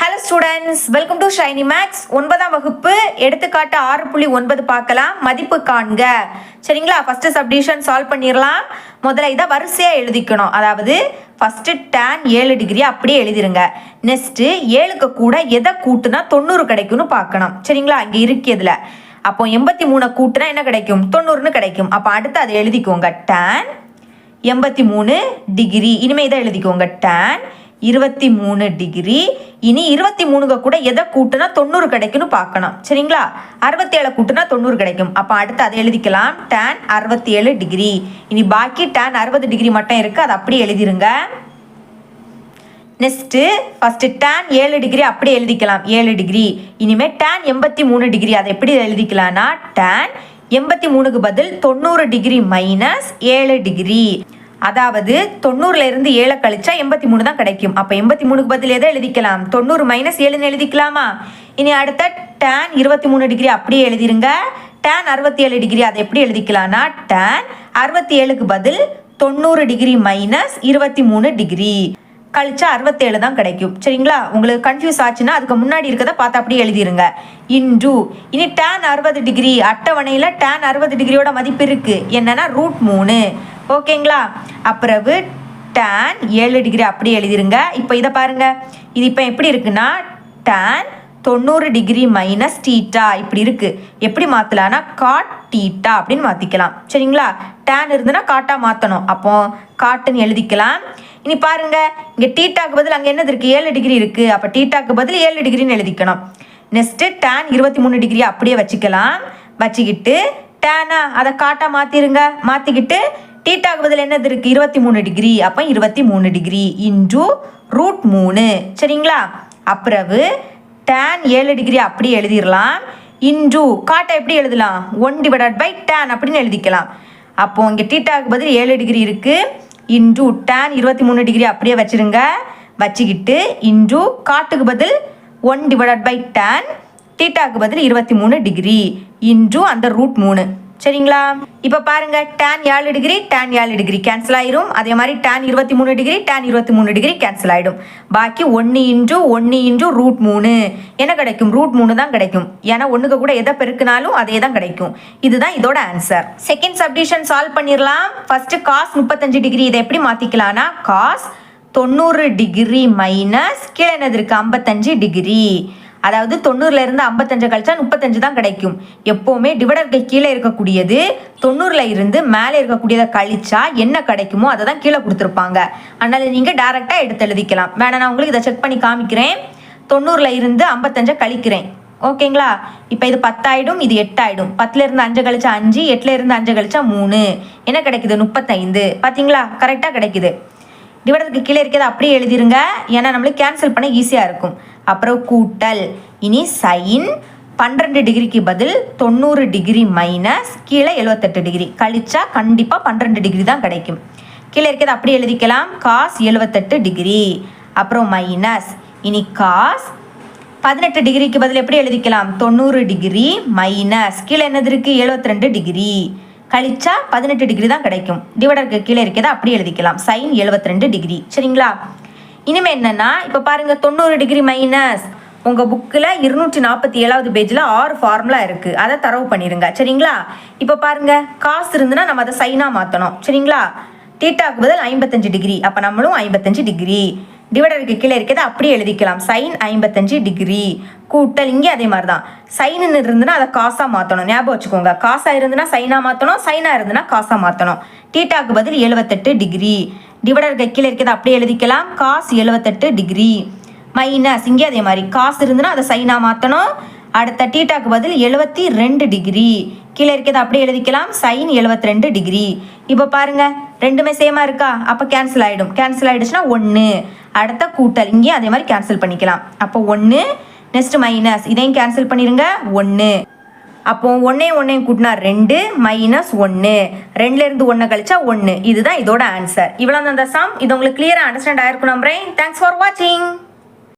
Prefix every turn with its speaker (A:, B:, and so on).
A: Hello students welcome to Shiny Max ஒன்பதாம் வகுப்பு. எடுத்துக்காட்டு ஆறு புள்ளி ஒன்பது பார்க்கலாம். மதிப்பு காண்க. சரிங்களா? ஃபஸ்ட்டு சப்டிஷன் சால்வ் பண்ணிடலாம் முதல்ல இதை வரிசையாக எழுதிக்கணும். அதாவது ஃபஸ்ட்டு டேன் ஏழு டிகிரி அப்படியே எழுதிருங்க. நெக்ஸ்ட்டு ஏழுக்கு கூட எதை கூட்டுனா தொண்ணூறு கிடைக்கும்னு பார்க்கணும். சரிங்களா? இங்கே இருக்கிறதுல அப்போ எண்பத்தி மூணை கூட்டுனா என்ன கிடைக்கும்? தொண்ணூறுன்னு கிடைக்கும். அப்போ அடுத்து அதை எழுதிக்கோங்க. டேன் எண்பத்தி மூணு டிகிரி இனிமேல் இதை எழுதிக்கோங்க. டேன் இருபத்தி மூணு டிகிரி இனி இருபத்தி மூணுங்க கூட எதை கூட்டுனா தொண்ணூறு கிடைக்கும்னு பார்க்கணும். சரிங்களா? அறுபத்தி ஏழு கூட்டுனா தொண்ணூறு கிடைக்கும். அப்போ அடுத்து அதை எழுதிக்கலாம். டேன் அறுபத்தி ஏழு டிகிரி இனி பாக்கி டேன் அறுபது டிகிரி மட்டும் இருக்குது அதை அப்படியே எழுதிருங்க. நெக்ஸ்ட்டு ஃபஸ்ட்டு டேன் ஏழு டிகிரி அப்படி எழுதிக்கலாம். ஏழு டிகிரி இனிமேல் டேன் எண்பத்தி மூணு டிகிரி அதை எப்படி எழுதிக்கலாம்னா டேன் எண்பத்தி மூணுக்கு பதில் தொண்ணூறு டிகிரி மைனஸ் ஏழு டிகிரி அதாவது தொண்ணூறுல இருந்து ஏழை கழிச்சா எண்பத்தி மூணு தான் கிடைக்கும். அப்போ எண்பத்தி மூணுக்கு பதில் எதை எழுதிக்கலாம்? தொண்ணூறு மைனஸ் ஏழுன்னு எழுதிக்கலாமா? இனி அடுத்த டேன் இருபத்தி மூணு டிகிரி அப்படியே எழுதிருங்க. டேன் அறுபத்தி ஏழு டிகிரி அதை எப்படி எழுதிக்கலாம்னா டேன் அறுபத்தி ஏழுக்கு பதில் தொண்ணூறு டிகிரி மைனஸ் இருபத்தி மூணு டிகிரி கழிச்சா அறுபத்தேழு தான் கிடைக்கும். சரிங்களா? உங்களுக்கு கன்ஃபியூஸ் ஆச்சுன்னா அதுக்கு முன்னாடி இருக்கதை பார்த்து அப்படியே எழுதிருங்க. இன்டு இனி டேன் அறுபது டிகிரி அட்டவணையில் டேன் அறுபது டிகிரியோட மதிப்பு இருக்குது என்னன்னா ரூட் மூணு. ஓகேங்களா? அப்புறவு டேன் ஏழு டிகிரி அப்படியே எழுதிருங்க. இப்போ இதை பாருங்கள் இது இப்போ எப்படி இருக்குன்னா டேன் தொண்ணூறு டிகிரி மைனஸ் டீட்டா இப்படி இருக்குது எப்படி மாற்றலான்னா காட் டீட்டா அப்படின்னு மாற்றிக்கலாம் சரிங்களா? டேன் இருந்துன்னா காட்டாக மாற்றணும் அப்போ காட்டுன்னு எழுதிக்கலாம். இனி பாருங்க. இங்கே டீட்டாக்கு பதில் அங்கே என்னது இருக்குது ஏழு டிகிரி இருக்குது அப்போ டீட்டாக்கு பதில் ஏழு டிகிரின்னு எழுதிக்கணும். நெக்ஸ்ட்டு டேன் இருபத்தி மூணு டிகிரி அப்படியே வச்சுக்கலாம். வச்சுக்கிட்டு டேனா அதை காட்டாக மாற்றிடுங்க மாற்றிக்கிட்டு டீட்டாக்கு பதில் என்னது இருக்குது இருபத்தி மூணு டிகிரி அப்போ இருபத்தி மூணு டிகிரி இன்டு ரூட் மூணு. சரிங்களா? அப்புறவு டேன் ஏழு டிகிரி அப்படி எழுதிடலாம் இன்டு காட்டை எப்படி எழுதலாம்? ஒன் டிவைடட் பை டேன் அப்படின்னு எழுதிக்கலாம். அப்போது இங்கே டீட்டாக்கு பதில் ஏழு டிகிரி இருக்குது இன்டு டேன் இருபத்தி மூணு டிகிரி அப்படியே வச்சுருங்க. வச்சுக்கிட்டு இன்டு காட்டுக்கு பதில் ஒன் டிவைடட் பை டேன் டீட்டாக்கு பதில் இருபத்தி மூணு டிகிரி இன்டு அந்த ரூட் மூணு. சரிங்களா? இப்போ பாருங்க டேன் ஏழு டிகிரி டேன் ஏழு டிகிரி கேன்சல் ஆயிரும். அதே மாதிரி டேன் இருபத்தி மூணு டிகிரி டேன் இருபத்தி மூணு டிகிரி கேன்சல் ஆயிடும். பாக்கி ஒன்று இன்டு ஒன்று இன்டு ரூட் மூணு. என்ன கிடைக்கும்? ரூட் மூணு தான் கிடைக்கும். ஏன்னா ஒன்றுக்கு கூட எதை பெருக்கினாலும் அதே தான் கிடைக்கும். இதுதான் இதோட ஆன்சர் செகண்ட் சப்டிஷன் சால்வ் பண்ணிடலாம் ஃபர்ஸ்ட் காஸ் முப்பத்தஞ்சு டிகிரி இதை எப்படி மாற்றிக்கலாம்னா காஸ் தொண்ணூறு டிகிரி மைனஸ் கீழே என்னது இருக்கு? ஐம்பத்தஞ்சு டிகிரி அதாவது தொண்ணூறுல இருந்து ஐம்பத்தஞ்சு கழிச்சா முப்பத்தஞ்சு தான் கிடைக்கும். எப்போவுமே டிவைடருக்கு கீழே இருக்கக்கூடியது தொண்ணூறுல இருந்து மேலே இருக்கக்கூடியதை கழிச்சா என்ன கிடைக்குமோ அதை தான் கீழே கொடுத்துருப்பாங்க. அதனால நீங்க டைரக்டா எடுத்து எழுதிக்கலாம். வேணா நான் உங்களுக்கு இதை செக் பண்ணி காமிக்கிறேன். தொண்ணூறுல இருந்து ஐம்பத்தஞ்சை கழிக்கிறேன். ஓகேங்களா? இப்போ இது பத்தாயிடும் இது எட்டாயிடும். பத்துல இருந்து அஞ்சு கழிச்சா அஞ்சு எட்டுல இருந்து அஞ்சு கழிச்சா மூணு. என்ன கிடைக்குது? முப்பத்தைந்து. பாத்தீங்களா? கரெக்டாக கிடைக்குது. டிவைடருக்கு கீழே இருக்கிறத அப்படியே எழுதிருங்க. ஏன்னா நம்மளுக்கு கேன்சல் பண்ண ஈஸியாக இருக்கும். அப்புறம் கூட்டல். இனி சைன் பன்னிரெண்டு டிகிரிக்கு பதில் தொண்ணூறு டிகிரி மைனஸ் கீழே எழுபத்தெட்டு டிகிரி. கழிச்சா கண்டிப்பாக பன்னிரெண்டு டிகிரி தான் கிடைக்கும். கீழே இருக்கிறது அப்படியே எழுதிக்கலாம். காஸ் எழுபத்தெட்டு டிகிரி. அப்புறம் மைனஸ் இனி காஸ் பதினெட்டு டிகிரிக்கு பதில் எப்படி எழுதிக்கலாம்? தொண்ணூறு டிகிரி மைனஸ் கீழே என்னது இருக்குது எழுபத்தி ரெண்டு டிகிரி. கழிச்சா பதினெட்டு டிகிரி தான் கிடைக்கும். டிவைடருக்கு கீழே இருக்கிறத அப்படி எழுதிக்கலாம். சைன் எழுபத்தி ரெண்டு டிகிரி. சரிங்களா? இனிமே என்னன்னா இப்போ பாருங்க தொண்ணூறு டிகிரி மைனஸ் உங்க புக்கில் இருநூற்றி நாற்பத்தி ஏழாவது பேஜில் ஆறு ஃபார்முலா இருக்கு. அதை தரவு பண்ணிருங்க. சரிங்களா? இப்போ பாருங்க காசு இருந்துன்னா நம்ம அதை சைனா மாற்றணும் சரிங்களா? டீட்டாக்கு பதில் ஐம்பத்தஞ்சு டிகிரி அப்போ நம்மளும் ஐம்பத்தஞ்சு டிகிரி டிவைடருக்கு கீழே இருக்கிறத அப்படியே எழுதிக்கலாம். சைன் ஐம்பத்தஞ்சு டிகிரி கூட்டல் இங்கே அதே மாதிரி தான் சைனுன்னு இருந்துன்னா அதை காசாக மாற்றணும் ஞாபகம் வச்சுக்கோங்க. காசாக இருந்துன்னா சைனாக மாற்றணும் சைனாக இருந்துன்னா காசாக மாற்றணும் டீட்டாக்கு பதில் எழுபத்தெட்டு டிகிரி டிவைடருக்கு கீழே இருக்கிறத அப்படியே எழுதிக்கலாம். காஸ் எழுபத்தெட்டு டிகிரி. மைனஸ் இங்கே அதே மாதிரி காசு இருந்துன்னா அதை சைனாக மாற்றணும். அடுத்த டீட்டாக்கு பதில் எழுபத்தி ரெண்டு டிகிரி. கீழே இருக்கிறத அப்படியே எழுதிக்கலாம். சைன் எழுபத்தி ரெண்டு டிகிரி. இப்போ பாருங்க ரெண்டுமே சேமா இருக்கா? அப்போ கேன்சல் ஆகிடும் கேன்சல் ஆகிடுச்சுன்னா ஒன்று அடுத்த கூட்டல் இங்கேயும் அதே மாதிரி கேன்சல் பண்ணிக்கலாம். அப்போ ஒன்று நெக்ஸ்ட் மைனஸ் இதையும் கேன்சல் பண்ணிடுங்க ஒன்று அப்போ ஒன்றையும் ஒன்றையும் கூட்டினா ரெண்டு மைனஸ் ஒன்று ரெண்டுலேருந்து ஒன்று கழிச்சா ஒன்று இதுதான் இதோட ஆன்சர் இவ்வளோ தான் அந்த சாம் இது உங்களுக்கு கிளியராக அண்டர்ஸ்டாண்ட் ஆயிருக்கும் நம்புறேன். தேங்க்ஸ் ஃபார் வாட்சிங்